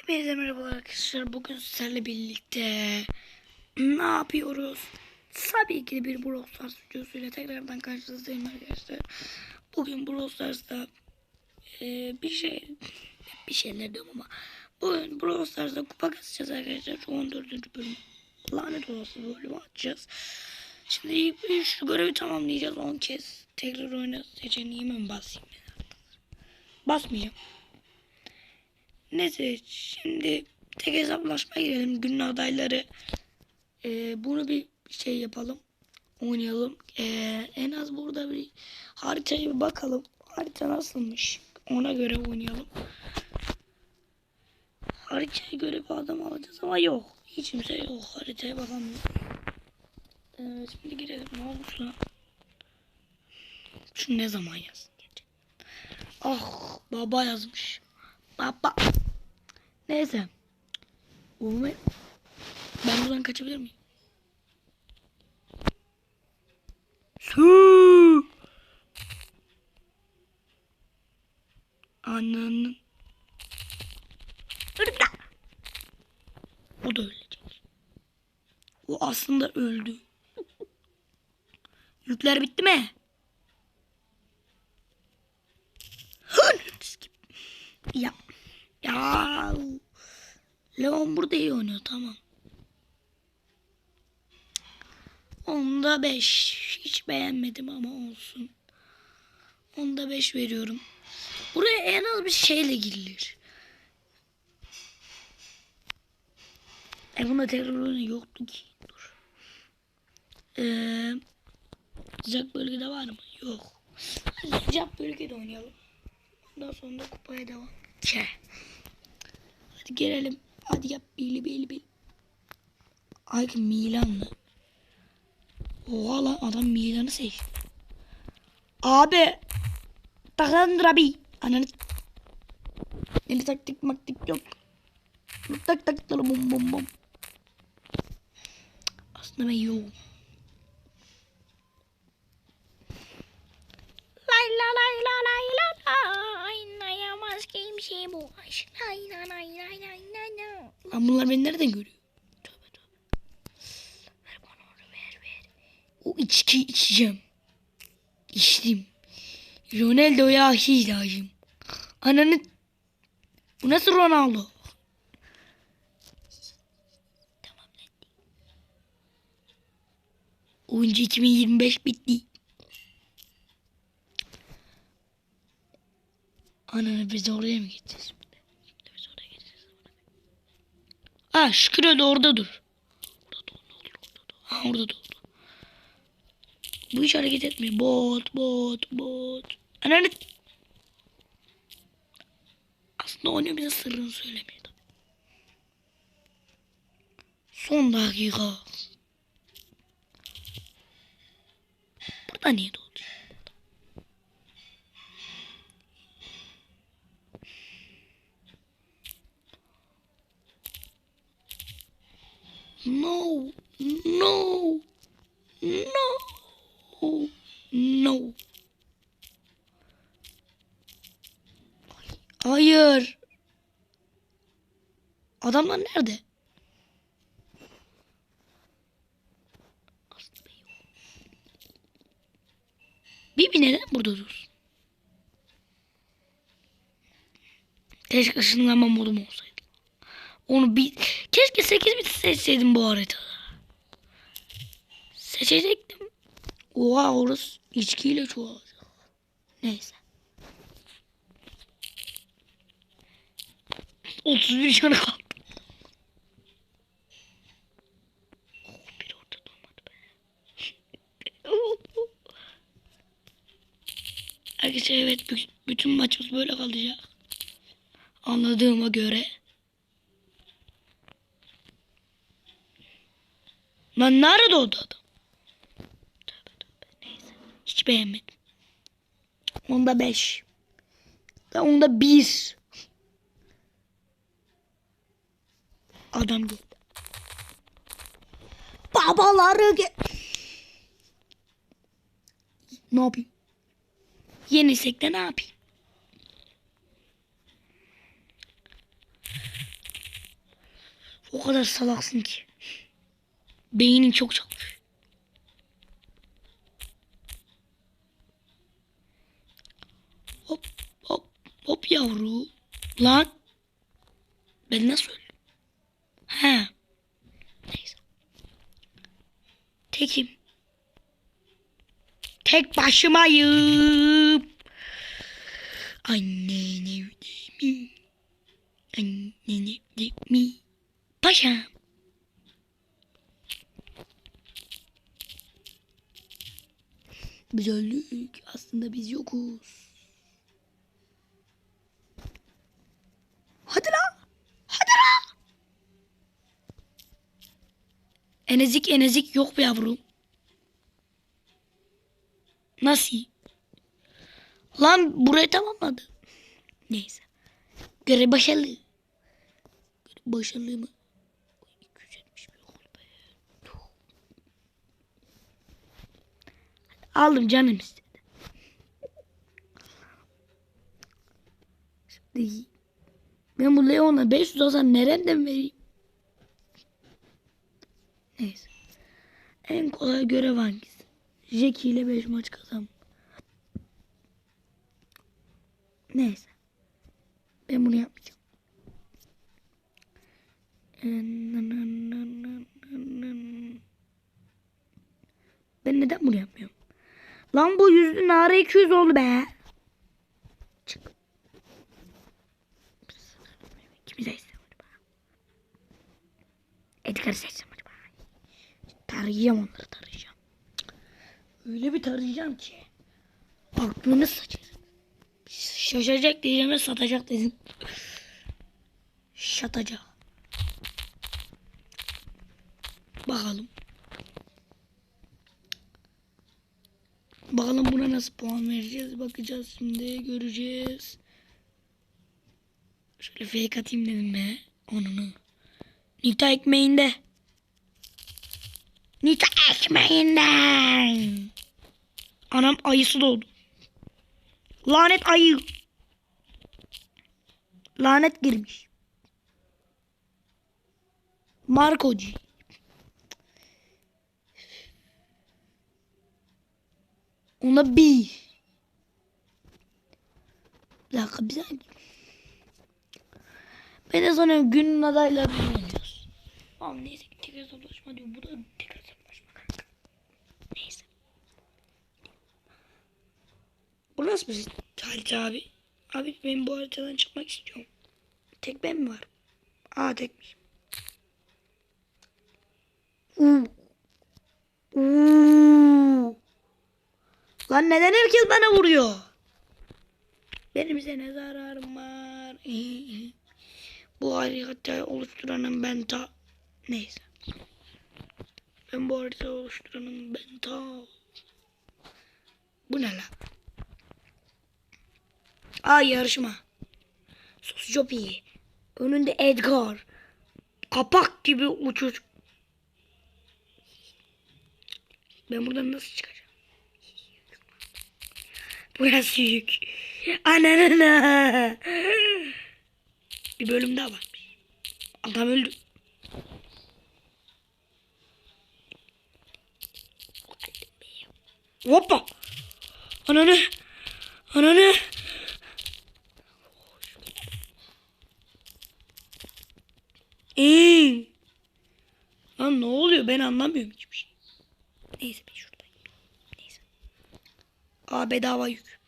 Hepinize merhaba arkadaşlar. Bugün sizlerle birlikte ne yapıyoruz? Tabii ki bir Brawl Stars videosuyla tekrardan karşınızdayım arkadaşlar. Bugün Brawl Stars'ta e, bir şey bir şeyler diyorum ama bugün Brawl Stars'ta kupa kasacağız arkadaşlar. Şu 14. bölüm lanet olası bölümü açacağız. Şimdi ilk şu görevi tamamlayacağız 10 kez. Tekrar oyna seçeneği mi basayım? Basmayacağım. Neyse şimdi tek hesaplaşma girelim. Günün adayları. Ee, bunu bir şey yapalım. Oynayalım. Ee, en az burada bir haritaya bir bakalım. Harita nasılmış? Ona göre oynayalım. Haritaya göre bir adam alacağız ama yok. Hiç kimse yok. Haritaya bakamıyor. Ee, şimdi girelim. Ne olmuş lan? Şu ne zaman yazsın? Ah baba yazmış. Baba. Neyse. Umarım ben buradan kaçabilir miyim? Su. Ananın. O da ölecek. O aslında öldü. Yükler bitti mi? ya. Ya. Leon burada iyi oynuyor tamam. Onda 5. Hiç beğenmedim ama olsun. Onda 5 veriyorum. Buraya en az bir şeyle girilir. E bunda tekrar oyunu yoktu ki. Dur. Ee, sıcak bölgede var mı? Yok. Sıcak bölgede oynayalım. Ondan sonra kupaya devam. Çe. Hadi gelelim. Hadi yap bili bili bili. Ay Milan mı? Oha lan adam Milan'ı seçti. Abi. Taklandır abi. Ananı. Yeni taktik maktik yok. Tak tak tak bum bum bum. Aslında ben yoğum. Lay la lay la lay la lay. Anlayamaz kimse bu aşk. Lay la lay lay lay lay la. Lan bunlar beni nereden görüyor? Tövbe tövbe. Ver bana onu ver ver. O içki içeceğim. İçtim. Ronaldo'ya hilacım. Ananı... Bu nasıl Ronaldo? Oyuncu 2025 bitti. Ananı biz oraya mı gideceğiz? Biz oraya gideceğiz. Ha Şükür öyle orada dur. Orada dur, orada dur, dur. Ha orada dur. Bu hiç hareket etmiyor. Bot, bot, bot. Ananı... Aslında oynuyor bize sırrını söylemiyor. Son dakika. Burada niye doğdu? Hayır. Adamlar nerede? Bibi neden burada dursun? Keşke ışınlanma modum olsaydı. Onu bir... Keşke 8 bit seçseydim bu haritada. Seçecektim. Oha orası içkiyle çoğalacak. Neyse. 31 canı kaldı. Bir. Arkadaşlar evet bü- bütün maçımız böyle kalacak. Anladığıma göre. Lan nerede oldu adam? Tövbe tövbe neyse. Hiç beğenmedim. Onda 5. Onda 1. Adam gördü. Babaları ge... Ne yapayım? Yenisek de ne yapayım? O kadar salaksın ki. Beynin çok çalışıyor. Hop hop hop yavru. Lan. Ben nasıl öldüm? He. Neyse. Tekim. Tek başımayım. Annene mi? Annene mi? Paşam. Biz öldük. Aslında biz yokuz. Hadi la. Hadi la. Enezik enezik yok be yavrum. Nasıl? Lan burayı tamamladı. Neyse. Görev başarılı. Görev başarılı mı? Oy, 271 oldu be. Tuh. Aldım canım istedi. Şimdi ben bu Leon'a 500 alsam nereden vereyim? Neyse. Kolay görev hangisi? Jackie ile 5 maç kazan. Neyse. Ben bunu yapmayacağım. Ben neden bunu yapmıyorum? Lan bu yüzlü nare 200 oldu be. Çık. Kimi seçsem acaba? Edgar'ı seçsem acaba? Tarayacağım onları tarayacağım. Öyle bir tarayacağım ki. Aklını saçar. Şaşacak diyeceğime satacak dedim. Şatacak. Bakalım. Bakalım buna nasıl puan vereceğiz. Bakacağız şimdi. Göreceğiz. Şöyle fake atayım dedim be. Onunu. Nita ekmeğinde. Nita ekmeğinden. Anam ayısı doğdu. Lanet ayı. Lanet girmiş. Markoci. Ona bir. Bir dakika bir saniye. Ben de sanıyorum günün adaylarını oynuyoruz. Tamam neyse ki tek hesaplaşma diyor. Bu da tek hesaplaşma kanka. Neyse. Bir harita abi? Abi ben bu haritadan çıkmak istiyorum. Tek ben mi var? Aa tekmiş. Uuu. Lan neden herkes bana vuruyor? Benim size ne zararım var? bu haritayı oluşturanın ben ta... Neyse. Ben bu haritayı oluşturanın ben ta... Bu ne lan? Aa yarışma. Çok iyi. Önünde Edgar. Kapak gibi uçuş. Ben buradan nasıl çıkacağım? Burası yük. Ananına. Bir bölüm daha varmış. Adam öldü. Hoppa. Ananı. Ananı. Ee. Lan ne oluyor ben anlamıyorum hiçbir şey. Neyse ben şuradayım. Neyse. Aa bedava yük.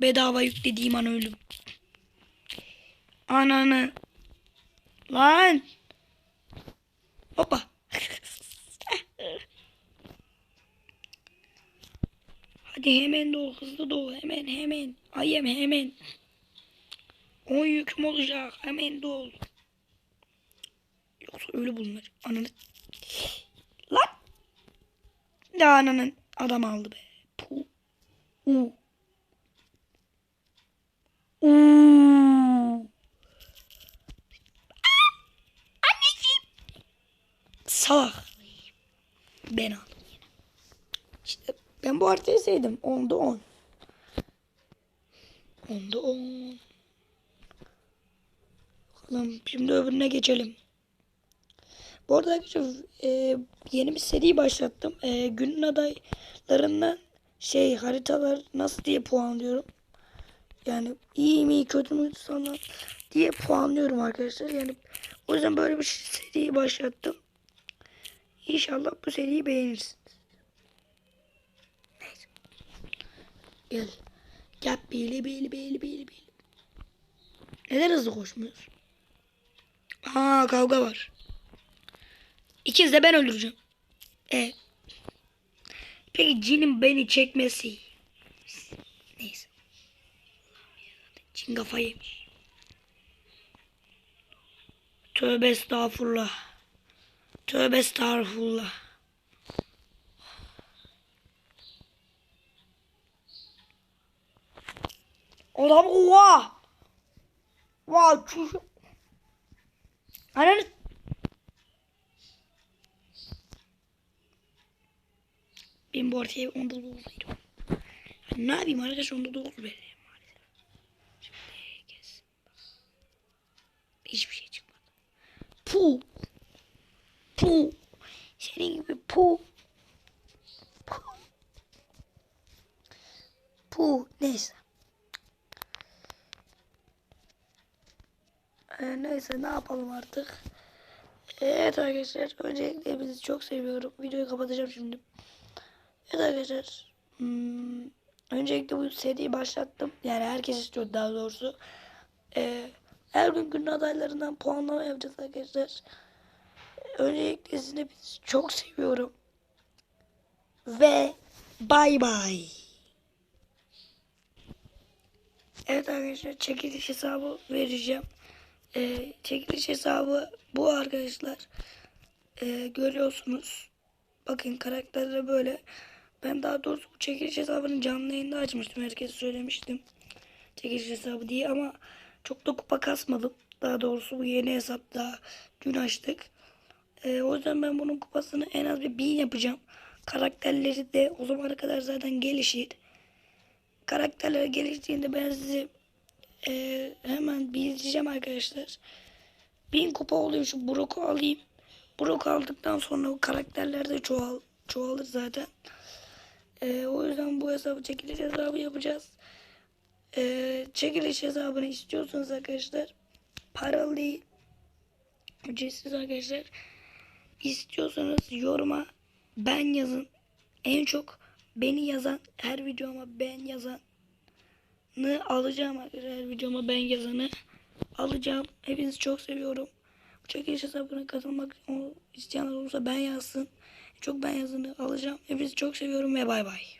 Bedava yük dediğim an öldüm. Ananı. Lan. Hoppa. Hadi hemen doğ hızlı doğ hemen hemen. Ayem hemen. 10 yüküm olacak hemen doğ. Yoksa öyle bulunur. Ananı. Lan. Ne ananın adam aldı be. Puh. Uh. Uh. Anneciğim. Salak. Ben aldım. İşte ben bu haritayı sevdim. Onda on. Onda on. Bakalım. Şimdi öbürüne geçelim. Bu arada arkadaşlar e, yeni bir seri başlattım. E, günün adaylarından şey haritalar nasıl diye puanlıyorum. Yani iyi mi kötü mü sana diye puanlıyorum arkadaşlar. Yani o yüzden böyle bir seri başlattım. İnşallah bu seriyi beğenirsiniz. Neyse. Gel. Gel bili bili bili bili bili. Neden hızlı koşmuyorsun? Aa kavga var. İkiz de ben öldüreceğim. E. Peki cinin beni çekmesi. Neyse. Cin kafa yemiş. Tövbe estağfurullah. Tövbe estağfurullah. Adam oha. Vay çocuk. Ananı. Ben bu ortaya onda veriyorum. Yani ne yapayım arkadaş onda dokuz vereyim maalesef. Şimdi kes. Hiçbir şey çıkmadı. Pu. Pu. Senin gibi pu. Pu. Pu. Neyse. Ee, neyse ne yapalım artık. Evet arkadaşlar öncelikle hepinizi çok seviyorum. Videoyu kapatacağım şimdi. Evet arkadaşlar. Hmm, öncelikle bu seriyi başlattım. Yani herkes istiyor daha doğrusu. Ee, her gün günün adaylarından puanlama yapacağız arkadaşlar. Öncelikle sizin hepinizi çok seviyorum. Ve bay bay. Evet arkadaşlar çekiliş hesabı vereceğim. Ee, çekiliş hesabı bu arkadaşlar. Ee, görüyorsunuz. Bakın karakterleri böyle. Ben daha doğrusu bu çekiliş hesabını canlı yayında açmıştım. Herkese söylemiştim. Çekiliş hesabı diye ama çok da kupa kasmadım. Daha doğrusu bu yeni hesap daha dün açtık. Ee, o yüzden ben bunun kupasını en az bir bin yapacağım. Karakterleri de o zamana kadar zaten gelişir. Karakterler geliştiğinde ben sizi e, hemen bildireceğim arkadaşlar. Bin kupa olayım şu Brock'u alayım. Brock aldıktan sonra o karakterler de çoğal, çoğalır zaten. E, o yüzden bu hesabı çekiliş hesabı yapacağız. E, çekiliş hesabını istiyorsanız arkadaşlar paralı değil. Ücretsiz arkadaşlar. İstiyorsanız yoruma ben yazın. En çok beni yazan her videoma ben yazan alacağım arkadaşlar. Videoma ben yazanı alacağım. Hepinizi çok seviyorum. Bu çekiliş hesabına katılmak isteyenler olursa ben yazsın. Çok ben yazını alacağım. Hepinizi çok seviyorum ve bay bay.